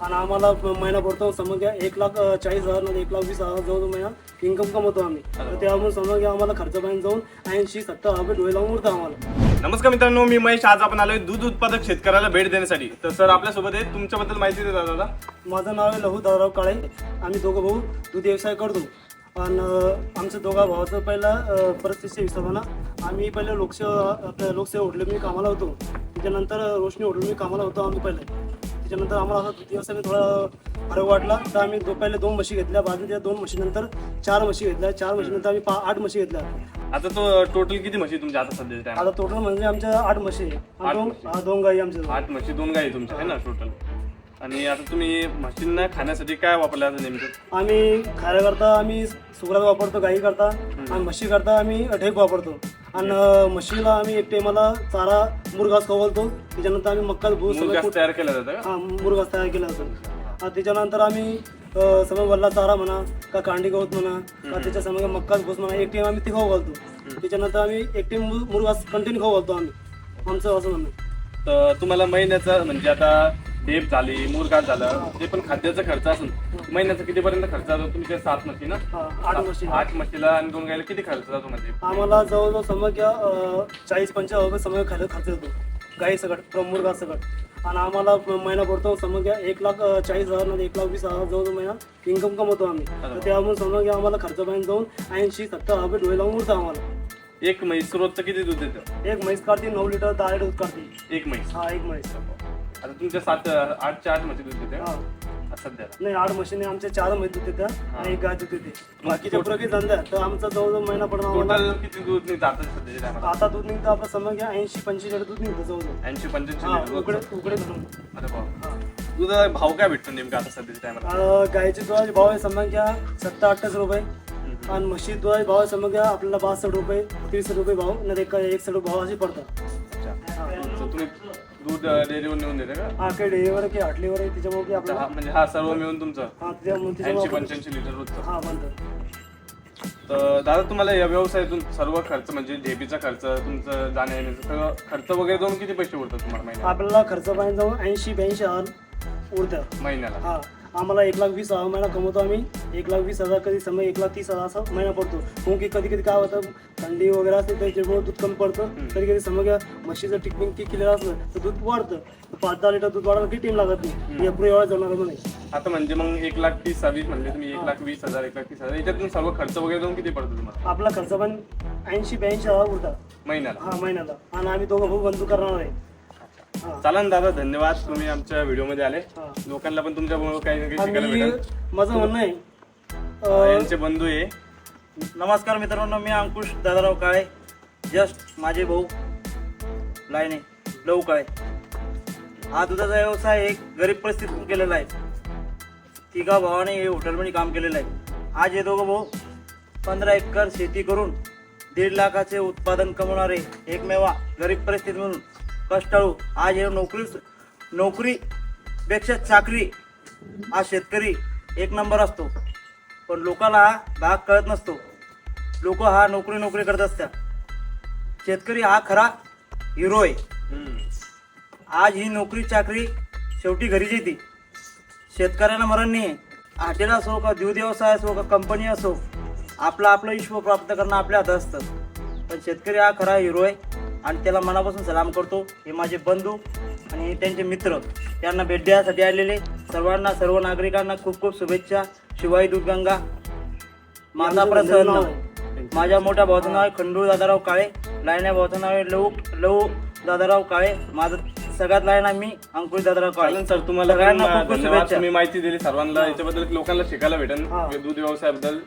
आणि आम्हाला महिना पडतो समज घ्या एक लाख चाळीस हजार नाही एक लाख वीस हजार जवळ महिना इन्कम कमवतो आम्ही. तर त्यामुळे समज घ्या आम्हाला खर्च पाहिजे जाऊन ऐंशी सत्तर हजार डोळे लावून उरतं आम्हाला. नमस्कार मित्रांनो मी महेश. आज आपण आलोय दूध उत्पादक शेतकऱ्याला भेट देण्यासाठी. तर सर आपल्यासोबत आहे. तुमच्याबद्दल माहिती देतात दादा. माझं नाव आहे लहू दादाराव काळे. आम्ही दोघं भाऊ दूध व्यवसाय करतो. आणि आमच्या दोघा भावाचं पहिला अं, परिस्थितीच्या हिशोबानं आम्ही पहिले लोकसेवा आपल्या लोकसेवा होटले मी कामाला होतो. त्याच्यानंतर रोशनी होटल मी कामाला होतो आम्ही पहिले. त्याच्यानंतर आम्हाला असं दूध व्यवसायाने थोडा फरक वाटला. तर आम्ही दो पहिले दोन म्हशी घेतल्या बाजून त्या दोन म्हशीनंतर चार म्हशी घेतल्या. चार म्हशीनंतर आम्ही पा आठ म्हशी घेतल्या. आता तो टोटल किती म्हशी तुमच्या आता सध्या आता टोटल म्हणजे आमच्या आठ म्हशी आहे. आणि दोन हा, दोन गाई आमच्या आठ म्हशी दोन गाई तुमच्या आहे ना टोटल आणि आता तुम्ही म्हशींना खाण्यासाठी काय वापरलं आता नेमकं? आम्ही खायला करता आम्ही सुगरात वापरतो गाई करता आणि म्हशी करता आम्ही ढेक वापरतो. आणि म्हशीला आम्ही एक टायमाला चारा मुरघास खवलतो. त्याच्यानंतर आम्ही मक्का भूस सगळं मुरघास तयार केला जातं का? हा मुरघास तयार केला जातो. आणि त्याच्यानंतर आम्ही अं, समज वल्ला चारा म्हणा का कांडी गवत म्हणा का त्याच्यासमोर मक्काच भूस म्हणा एक टाइम आम्ही ते खाऊ घालतो त्याच्यानंतर आम्ही एक टाइम मुरघास कंटिन्यू खाऊ घालतो आम्ही. आमचं असं म्हणणं आहे. तर तुम्हाला महिन्याचा म्हणजे आता ढेप झाली मुरघास झालं ते पण खाद्याचा खर्च असून महिन्याचा कितीपर्यंत खर्च जातो? तुमच्या सात म्हशी ना? हा, आठ म्हशी. आठ म्हशीला आणि दोन गायला किती खर्च जातो म्हणजे? आम्हाला जवळजवळ समज घ्या चाळीस पंचेचाळीस रुपये समज खायला खर्च येतो. गाई सगळं मुरगा सगळं. आणि आम्हाला महिना पडतो समज घ्या एक लाख अं, चाळीस हजार नाही एक लाख वीस हजार जवळ महिना इन्कम कमवतो आम्ही. तर त्यामुळे समज घ्या आम्हाला खर्च पाहिजे जाऊन ऐंशी सत्तर हजार रुपये डोळे लावून उरतं आम्हाला. एक म्हैस रोजचं किती दूध देतं? एक म्हैस काढते नऊ लिटर दहा लिटर दूध काढते. एक म्हैस. हा एक म्हैस. आता तुमच्या सात आठच्या आठ म्हशी दूध देते हा. का? सध्याला नाही आठ म्हशीने आमच्या चार म्हैस दूध देत्या आणि एक गाय दूध देते बाकीच्या प्रगती धंद्या तर आमचा जवळजवळ महिना टोटल किती दूध निघतं आता सध्याच्या आता दूध निघतं आपलं समज घ्या ऐंशी पंचवीस लिटर दूध निघतं जवळजवळ. ऐंशी पंच्याऐंशी हा लिटर उकडे रोजचं. उकडे धरून. अरे बाप. हा. दूध भाव काय भेटतो नेमका आता सध्याच्या टायमाला अं, गाईचे दुधाचे भाव आहे समजा घ्या सत्तर अठ्ठावीस रुपये. आणि म्हशी दुधाचे भाव आहे समजा घ्या आपल्याला बासष्ट रुपये तीस रुपये भाव नाही एक एकसष्ट भाव असे पडतात. तुम्ही दूध डेअरीवर नेऊन देते का? हा काही डेअरीवर की हाटलीवर आहे त्याच्यामुळे की हा, म्हणजे हा सर्व मिळून तुमचं. हा त्याच्यामुळे ऐंशी त्याच्यामुळे पंच्याऐंशी लिटर रोजचं हा बनतं तर दादा तुम्हाला या व्यवसायातून सर्व खर्च म्हणजे ढेपीचा खर्च तुमचं जाण्या येण्याचं सगळं खर्च वगैरे जाऊन किती पैसे उरतात तुम्हाला महिन्याला? आपल्याला खर्च पाहिजे जाऊन ऐंशी ब्याऐंशी हजार उरतं. महिन्याला. हा. आम्हाला एक लाख वीस हजार महिना कमवतो आम्ही. एक लाख वीस हजार कधी समय एक लाख तीस हजार असा महिना पडतो. कारण की कधी कधी काय होतं थंडी वगैरे असते त्याच्यामुळे दूध कमी पडतं. कधी कधी समज म्हशीचं टिकमिंग की केलेलं असलं तर दूध वाढतं. पाच दहा लिटर दूध वाढायला किती टाइम लागत नाही. या पुढे एवढा जाणार नाही. आता म्हणजे मग एक लाख तीस सव्वीस म्हणजे तुम्ही एक लाख वीस हजार एक लाख तीस हजार याच्यातून सर्व खर्च वगैरे जाऊन किती पडतो तुम्हाला? आपला खर्च पण ऐंशी ब्याऐंशी हजार उरतात. महिन्याला? हा महिन्याला. आणि आम्ही दोघं भाऊ बंधू करणार आहे. हा. चालन दादा धन्यवाद. तुम्ही आमच्या व्हिडिओमध्ये आले. हा. लोकांना पण तुमच्यामुळे काही ना काही शिकायला आणि भेटेल. माझं म्हणणं आहे अं, यांचे बंधू आहे नमस्कार मित्रांनो मी अंकुश दादाराव काळे. जस्ट माझे भाऊ. लाईने लव काळे. हा दुधाचा व्यवसाय एक गरीब परिस्थितीतून केलेला आहे. तिघा भावाने हे हॉटेलमध्ये काम केलेलं आहे. आज हे दोघं भाऊ पंधरा एकर शेती करून दीड लाखाचे उत्पादन कमवणारे एकमेवा गरीब परिस्थितीतून कष्टाळू. आज हे नोकरी नोकरीपेक्षा चाकरी हा शेतकरी एक नंबर असतो. पण लोकाला हा भाग कळत नसतो. लोक हा नोकरी नोकरी करत असतात. शेतकरी हा खरा हिरो आहे. आज ही नोकरी चाकरी शेवटी घरीच येते. शेतकऱ्यांना मरण नाही हॉटेल असो का दूध व्यवसाय असो का कंपनी असो आपलं आपलं ईश्वर प्राप्त करणं आपल्या हातात असतं. पण शेतकरी हा खरा हिरो आहे. आणि त्याला मनापासून सलाम करतो. हे माझे बंधू आणि हे त्यांचे मित्र त्यांना भेट द्यायसाठी आलेले. सर्वांना सर्व नागरिकांना खूप खूप शुभेच्छा. शिवाई दूधगंगा नाव प्रसन्न. आहे. माझ्या मोठ्या भावाचं नाव आहे खंडू दादाराव काळे. लायण्या भावाचं नाव आहे लव लव दादाराव काळे. माझं सगळ्यात लायना मी अंकुश दादाराव काळे. सर तुम्हाला सगळ्यांना खूप खूप शुभेच्छा. तुम्ही माहिती दिली सर्वांना. याच्याबद्दल लोकांना शिकायला भेटेल. दूध व्यवसायाबद्दल.